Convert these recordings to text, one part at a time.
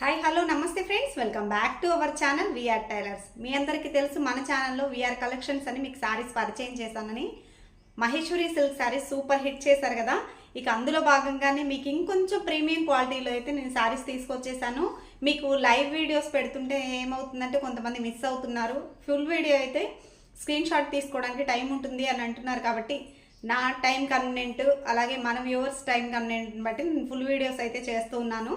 Hi hello నమస్తే friends welcome back to our channel VR tailors మీ అందరికీ తెలుసు మన ఛానల్లో విఆర్ కలెక్షన్స్ అని మీకు శారీస్ పరిచయం చేశానని. Maheshwari silk sarees super hit చేశారు కదా. ఇక అందులో భాగంగానే మీకు ఇంకొంచెం ప్రీమియం క్వాలిటీలో అయితే నేను శారీస్ తీసుకొచ్చేసాను. మీకు లైవ్ వీడియోస్ పెడుతుంటే ఏమవుతుందంటే కొంతమంది మిస్ అవుతున్నారు. ఫుల్ వీడియో అయితే స్క్రీన్ షాట్ తీసుకోవడానికి టైం ఉంటుంది అని అంటున్నారు కాబట్టి నా టైం కన్వీనెంట్ అలాగే మన వ్యూవర్స్ టైం కన్వీనెంట్ బట్టి నేను ఫుల్ వీడియోస్ అయితే చేస్తూ ఉన్నాను.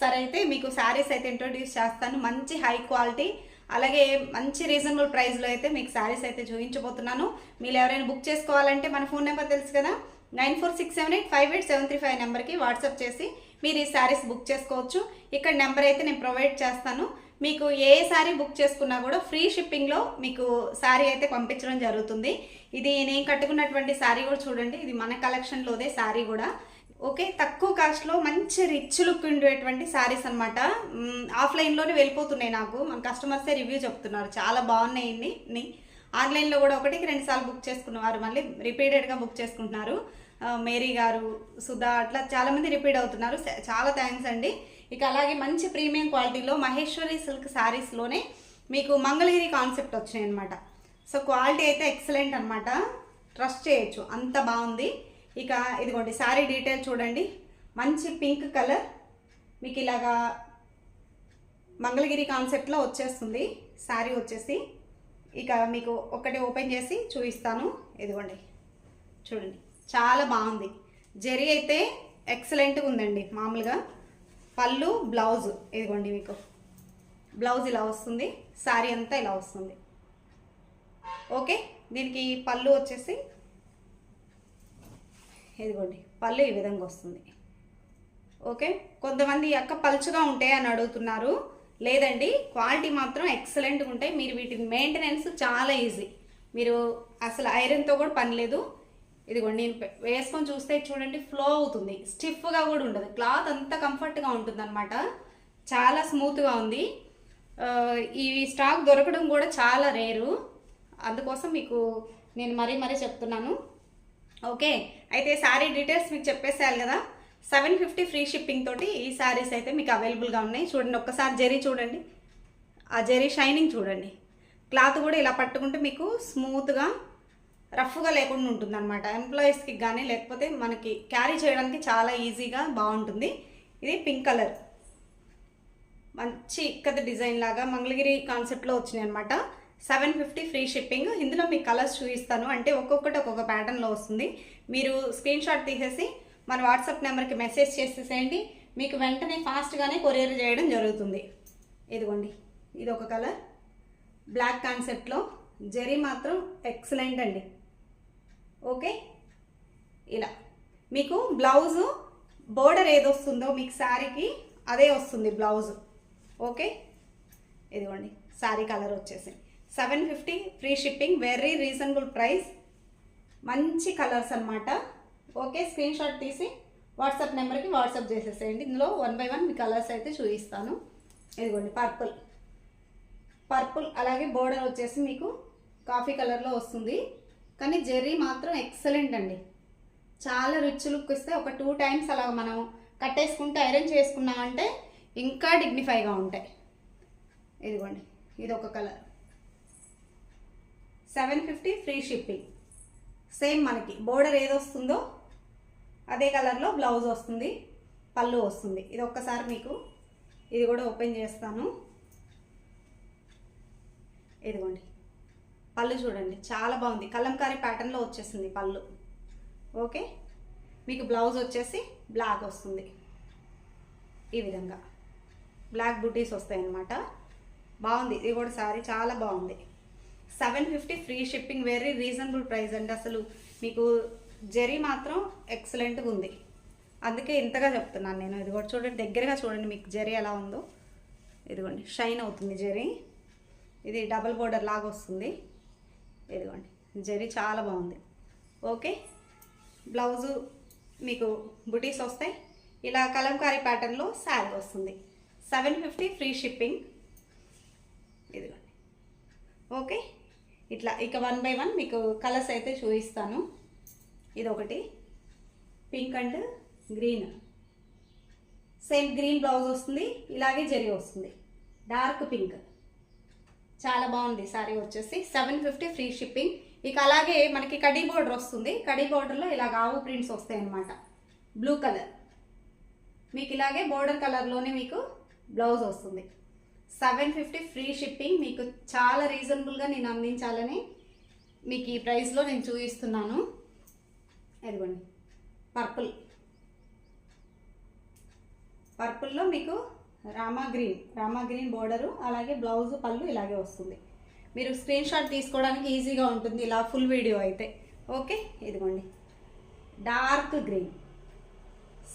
సరే అయితే మీకు శారీస్ అయితే ఇంట్రొడ్యూస్ చేస్తాను. మంచి హై క్వాలిటీ అలాగే మంచి రీజనబుల్ ప్రైస్లో అయితే మీకు శారీస్ అయితే చూపించబోతున్నాను. మీరు ఎవరైనా బుక్ చేసుకోవాలంటే మన ఫోన్ నెంబర్ తెలుసు కదా? Nine four six seven eight five eight seven three five నెంబర్కి వాట్సాప్ చేసి మీరు ఈ శారీస్ బుక్ చేసుకోవచ్చు. ఇక్కడ నెంబర్ అయితే నేను ప్రొవైడ్ చేస్తాను. మీకు ఏ శారీ బుక్ చేసుకున్నా కూడా ఫ్రీ షిప్పింగ్లో మీకు శారీ అయితే పంపించడం జరుగుతుంది. ఇది నేను కట్టుకున్నటువంటి శారీ కూడా చూడండి. ఇది మన కలెక్షన్లోదే శారీ కూడా. ఓకే తక్కువ కాస్ట్లో మంచి రిచ్ లుక్ ఉండేటువంటి శారీస్ అనమాట ఆఫ్లైన్లోనే వెళ్ళిపోతున్నాయి నాకు. మన కస్టమర్సే రివ్యూ చెప్తున్నారు. చాలా బాగున్నాయి ఆన్లైన్లో కూడా ఒకటికి రెండు సార్లు బుక్ చేసుకున్నవారు మళ్ళీ రిపీటెడ్గా బుక్ చేసుకుంటున్నారు. మేరీ గారు సుధా అట్లా చాలామంది రిపీట్ అవుతున్నారు. చాలా థ్యాంక్స్ అండి. ఇక అలాగే మంచి ప్రీమియం క్వాలిటీలో మహేశ్వరి సిల్క్ శారీస్లోనే మీకు మంగళగిరి కాన్సెప్ట్ వచ్చాయి అనమాట సో క్వాలిటీ అయితే ఎక్సలెంట్ అనమాట ట్రస్ట్ చేయొచ్చు. అంత బాగుంది. ఇక ఇదిగోండి శారీ డీటెయిల్ చూడండి. మంచి పింక్ కలర్. మీకు ఇలాగా మంగళగిరి కాన్సెప్ట్లో వచ్చేస్తుంది. శారీ వచ్చేసి ఇక మీకు ఒకటి ఓపెన్ చేసి చూపిస్తాను. ఇదిగోండి చూడండి. చాలా బాగుంది. జరీ అయితే ఎక్సలెంట్గా ఉందండి మామూలుగా. పళ్ళు బ్లౌజ్ ఇదిగోండి మీకు. బ్లౌజ్ ఇలా వస్తుంది. శారీ అంతా ఇలా వస్తుంది. ఓకే దీనికి పళ్ళు వచ్చేసి ఇదిగోండి పళ్ళు ఈ విధంగా వస్తుంది. ఓకే? కొంతమంది అక్క పలుచగా ఉంటాయి అని అడుగుతున్నారు. లేదండి క్వాలిటీ మాత్రం ఎక్సలెంట్గా ఉంటాయి. మీరు వీటి మెయింటెనెన్స్ చాలా ఈజీ మీరు అసలు ఐరన్తో కూడా పని లేదు. ఇదిగోండి నేను వేసుకొని చూస్తే చూడండి ఫ్లో అవుతుంది. స్టిఫ్గా కూడా ఉండదు. క్లాత్ అంతా కంఫర్ట్గా ఉంటుంది అనమాట చాలా స్మూత్గా ఉంది. ఈ స్టాక్ దొరకడం కూడా చాలా రేరు అందుకోసం మీకు నేను మరీ మరీ చెప్తున్నాను. ఓకే అయితే శారీ డీటెయిల్స్ మీకు చెప్పేసేయాలి కదా. సెవెన్ ఫిఫ్టీ ఫ్రీ షిప్పింగ్ తోటి ఈ శారీస్ అయితే మీకు అవైలబుల్గా ఉన్నాయి. చూడండి ఒక్కసారి జెరీ చూడండి. ఆ జెరీ షైనింగ్ చూడండి. క్లాత్ కూడా ఇలా పట్టుకుంటే మీకు స్మూత్గా రఫ్గా లేకుండా ఉంటుంది అనమాట ఎంప్లాయీస్కి కానీ లేకపోతే మనకి క్యారీ చేయడానికి చాలా ఈజీగా బాగుంటుంది. ఇది పింక్ కలర్. మంచి ఇక్కద డిజైన్ లాగా మంగళగిరి కాన్సెప్ట్లో వచ్చినాయి అనమాట సెవెన్ ఫిఫ్టీ ఫ్రీ షిప్పింగ్. ఇందులో మీకు కలర్స్ చూపిస్తాను. అంటే ఒక్కొక్కటి ఒక్కొక్క ప్యాటర్న్లో వస్తుంది. మీరు స్క్రీన్ షాట్ తీసేసి మన వాట్సాప్ నెంబర్కి మెసేజ్ చేసేసేయండి. మీకు వెంటనే ఫాస్ట్గానే కొరియర్ చేయడం జరుగుతుంది. ఇదిగోండి. ఇది ఒక కలర్ బ్లాక్ కాన్సెప్ట్లో జరీ మాత్రం ఎక్సలెంట్ అండి. ఓకే? ఇలా. మీకు బ్లౌజు బోర్డర్ ఏది వస్తుందో మీకు శారీకి అదే వస్తుంది బ్లౌజ్ ఓకే? ఇదిగోండి. శారీ కలర్ వచ్చేసి seven fifty free shipping very reasonable price. మంచి కలర్స్ అన్నమాట. ఓకే స్క్రీన్ షాట్ తీసి వాట్సాప్ నెంబర్కి వాట్సాప్ చేసేసేయండి. ఇందులో వన్ బై వన్ మీ కలర్స్ అయితే చూపిస్తాను. ఇదిగోండి పర్పుల్. పర్పుల్ అలాగే బోర్డర్ వచ్చేసి మీకు కాఫీ కలర్లో వస్తుంది. కానీ జెర్రీ మాత్రం ఎక్సలెంట్ అండి. చాలా రిచ్ లుక్ ఇస్తే ఒక టూ టైమ్స్ అలా మనం కట్టేసుకుంటే ఐరన్ చేసుకున్నామంటే ఇంకా డిగ్నిఫైగా ఉంటాయి. ఇదిగోండి ఇది ఒక colour. Seven fifty free shipping. Same మనకి బోర్డర్ ఏదొస్తుందో అదే కలర్లో బ్లౌజ్ వస్తుంది పళ్ళు వస్తుంది. ఇది ఒక్కసారి మీకు ఇది కూడా ఓపెన్ చేస్తాను. ఇదిగోండి. పళ్ళు చూడండి చాలా బాగుంది. కలంకారీ ప్యాటర్న్లో వచ్చేసింది పళ్ళు. ఓకే? మీకు బ్లౌజ్ వచ్చేసి బ్లాక్ వస్తుంది. ఈ విధంగా. బ్లాక్ బుటీస్ వస్తాయి అన్నమాట బాగుంది. ఇది కూడా సారీ చాలా బాగుంది. Seven fifty free shipping very reasonable price అండి. అసలు మీకు జరీ మాత్రం ఎక్సలెంట్గా ఉంది. అందుకే ఇంతగా చెప్తున్నాను నేను. ఇది కూడా చూడండి దగ్గరగా చూడండి మీకు జరీ ఎలా ఉందో. ఇదిగోండి షైన్ అవుతుంది జరీ. ఇది డబల్ బోర్డర్ లాగా వస్తుంది. ఇదిగోండి జరీ చాలా బాగుంది. ఓకే బ్లౌజు మీకు బుటీస్ వస్తాయి. ఇలా కలంకారీ ప్యాటర్న్లో శారీ వస్తుంది. Seven fifty free shipping. ఇదిగోండి. ఓకే ఇట్లా ఇక వన్ బై వన్ మీకు కలర్స్ అయితే చూపిస్తాను. ఇది ఒకటి pink and green same green blouse వస్తుంది ఇలాగే జరి వస్తుంది. డార్క్ పింక్ చాలా బాగుంది సారీ వచ్చేసి. సెవెన్ ఫిఫ్టీ ఫ్రీ షిప్పింగ్ ఇక అలాగే మనకి కడీ బోర్డర్ వస్తుంది. కడీ బోర్డర్లో ఇలాగ ఆవు ప్రింట్స్ వస్తాయి అన్నమాట బ్లూ కలర్ మీకు ఇలాగే బోర్డర్ కలర్లోనే మీకు బ్లౌజ్ వస్తుంది. Seven fifty free shipping. మీకు చాలా రీజనబుల్గా నేను అందించాలని మీకు ఈ ప్రైస్లో నేను చూపిస్తున్నాను. ఇదిగోండి. పర్పుల్. పర్పుల్లో మీకు Rama green Rama green border అలాగే బ్లౌజ్ పళ్ళు ఇలాగే వస్తుంది. మీరు స్క్రీన్ షాట్ తీసుకోవడానికి ఈజీగా ఉంటుంది ఇలా ఫుల్ వీడియో అయితే. ఓకే? ఇదిగోండి. Dark green.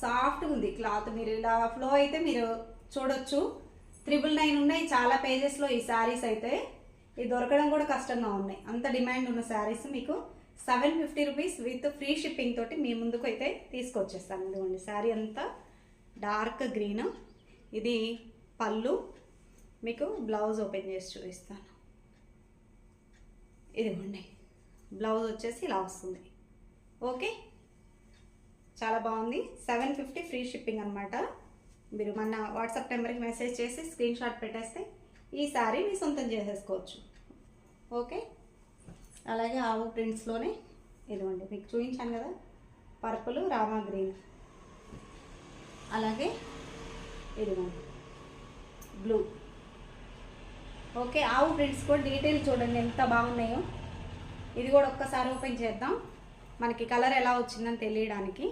సాఫ్ట్గా ఉంది క్లాత్. మీరు ఇలా ఫ్లో అయితే మీరు చూడొచ్చు. త్రిబుల్ నైన్ ఉన్నాయి చాలా పేజెస్లో ఈ శారీస్ అయితే. ఇది దొరకడం కూడా కష్టంగా ఉన్నాయి. అంత డిమాండ్ ఉన్న శారీస్ మీకు seven fifty rupees with free shipping తోటి మీ ముందుకు అయితే తీసుకొచ్చేస్తాను. ఇదిగోండి శారీ అంతా డార్క్ గ్రీన్ ఇది పళ్ళు. మీకు బ్లౌజ్ ఓపెన్ చేసి చూపిస్తాను. ఇదిగోండి బ్లౌజ్ వచ్చేసి ఇలా వస్తుంది. ఓకే? చాలా బాగుంది. సెవెన్ ఫిఫ్టీ ఫ్రీ షిప్పింగ్ అనమాట మీరు మన వాట్సాప్ నెంబర్కి మెసేజ్ చేసి స్క్రీన్ షాట్ పెట్టేస్తే ఈ శారీ మీ సొంతం చేసేసుకోవచ్చు. ఓకే? అలాగే ఆవు ప్రింట్స్లోనే ఇదిగోండి మీకు చూపించాను కదా పర్పుల్ రామా గ్రీన్. అలాగే ఇదిగోండి బ్లూ. ఓకే ఆవు ప్రింట్స్ కూడా డీటెయిల్ చూడండి ఎంత బాగున్నాయో. ఇది కూడా ఒక్కసారి ఓపెన్ చేద్దాం. మనకి కలర్ ఎలా వచ్చిందని తెలియడానికి.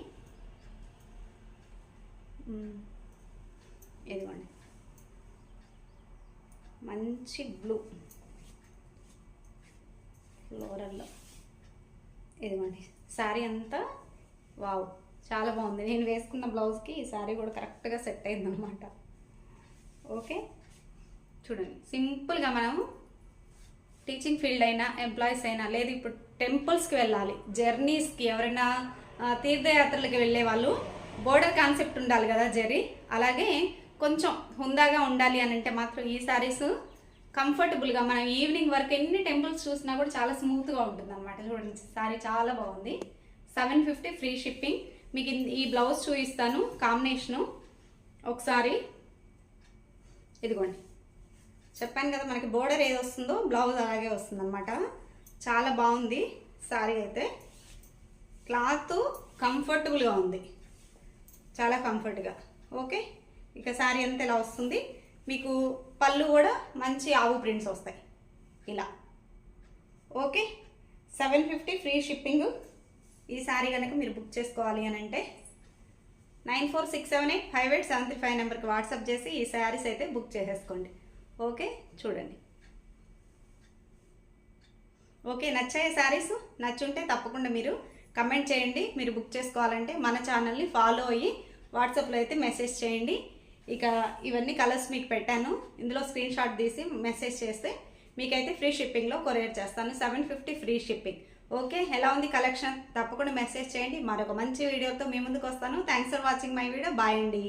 ఇదిగోండి. మంచి బ్లూ. ఫ్లోరల్లో. ఇదిగోండి. శారీ అంతా వావ్. చాలా బాగుంది. నేను వేసుకున్న బ్లౌజ్కి ఈ శారీ కూడా కరెక్ట్గా సెట్ అయిందనమాట. ఓకే? చూడండి. సింపుల్గా మనము టీచింగ్ ఫీల్డ్ అయినా ఎంప్లాయీస్ అయినా లేదు ఇప్పుడు టెంపుల్స్కి వెళ్ళాలి. జర్నీస్కి ఎవరైనా తీర్థయాత్రలకు వెళ్ళే వాళ్ళు బోర్డర్ కాన్సెప్ట్ ఉండాలి కదా జరీ అలాగే కొంచెం హుందాగా ఉండాలి అని అంటే మాత్రం ఈ శారీస్ కంఫర్టబుల్గా మనం ఈవినింగ్ వరకు ఎన్ని టెంపుల్స్ చూసినా కూడా చాలా స్మూత్గా ఉంటుంది అనమాట చూడండి శారీ చాలా బాగుంది. సెవెన్ ఫిఫ్టీ ఫ్రీ షిప్పింగ్ మీకు ఈ బ్లౌజ్ చూపిస్తాను కాంబినేషను ఒకసారి ఇదిగోండి. చెప్పాను కదా మనకి బోర్డర్ ఏది వస్తుందో బ్లౌజ్ అలాగే వస్తుంది అనమాట చాలా బాగుంది శారీ అయితే. క్లాత్ కంఫర్టబుల్గా ఉంది. చాలా కంఫర్ట్గా ఓకే ఇక శారీ అంతా ఇలా వస్తుంది. మీకు పళ్ళు కూడా మంచి ఆవు ప్రింట్స్ వస్తాయి. ఇలా. Okay? Seven fifty free shipping. ఈ శారీ కనుక మీరు బుక్ చేసుకోవాలి అని అంటే nine four six seven eight five eight seven three five నెంబర్కి వాట్సాప్ చేసి ఈ శారీస్ అయితే బుక్ చేసేసుకోండి. ఓకే? చూడండి. ఓకే? నచ్చాయి శారీస్? నచ్చుంటే తప్పకుండా మీరు కమెంట్ చేయండి. మీరు బుక్ చేసుకోవాలంటే మన ఛానల్ని ఫాలో అయ్యి వాట్సాప్లో అయితే మెసేజ్ చేయండి. ఇక ఇవన్నీ కలర్స్ మీకు పెట్టాను. ఇందులో స్క్రీన్ షాట్ తీసి మెసేజ్ చేస్తే మీకైతే ఫ్రీ షిప్పింగ్లో కొరియర్ చేస్తాను. Seven fifty free shipping okay ఎలా ఉంది కలెక్షన్ తప్పకుండా మెసేజ్ చేయండి. మరొక మంచి వీడియోతో మీ ముందుకు వస్తాను. Thanks for watching my video bye అండి.